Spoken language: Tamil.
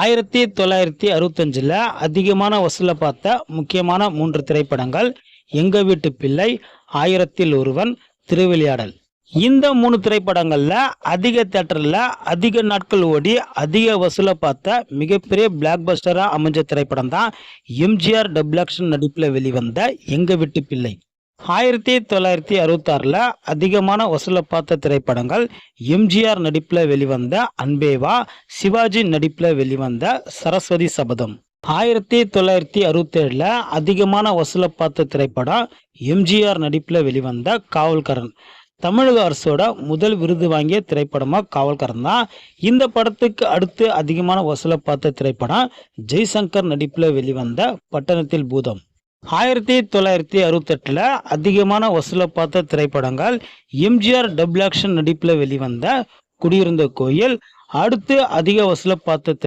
ஆயிரத்தி தொள்ளாயிரத்தி அறுபத்தஞ்சில் அதிகமான வசூலை பார்த்த முக்கியமான மூன்று திரைப்படங்கள் எங்க வீட்டு பிள்ளை ஆயிரத்தில் ஒருவன் திருவிளையாடல். இந்த மூணு திரைப்படங்களில் அதிக தேட்டரில் அதிக நாட்கள் ஓடி அதிக வசூலை பார்த்த மிகப்பெரிய பிளாக்பஸ்டராக அமைஞ்ச திரைப்படம் தான் எம்ஜிஆர் டபுள் ஆக்ஷன் நடிப்பில் வெளிவந்த எங்க வீட்டு பிள்ளை. ஆயிரத்தி தொள்ளாயிரத்தி அறுபத்தாறில் அதிகமான வசூலை பார்த்த திரைப்படங்கள் எம்ஜிஆர் நடிப்பில் வெளிவந்த அன்பேவா சிவாஜி நடிப்பில் வெளிவந்த சரஸ்வதி சபதம். ஆயிரத்தி தொள்ளாயிரத்தி அறுபத்தேழில் அதிகமான வசூலை பார்த்த திரைப்படம் எம்ஜிஆர் நடிப்பில் வெளிவந்த காவல்கரன். தமிழக அரசோட முதல் விருது வாங்கிய திரைப்படமாக காவல்கரன் தான். இந்த படத்துக்கு அடுத்து அதிகமான வசூலை பார்த்த திரைப்படம் ஜெய்சங்கர் நடிப்பில் வெளிவந்த பட்டணத்தில் பூதம். ஆயிரத்தி தொள்ளாயிரத்தி அறுபத்தெட்டில் அதிகமான வசூலை பார்த்த திரைப்படங்கள் எம்ஜிஆர் டபுள் ஆக்ஷன் நடிப்பில் வெளிவந்த குடியிருந்த கோயில். அடுத்து அதிக வசூலை பார்த்த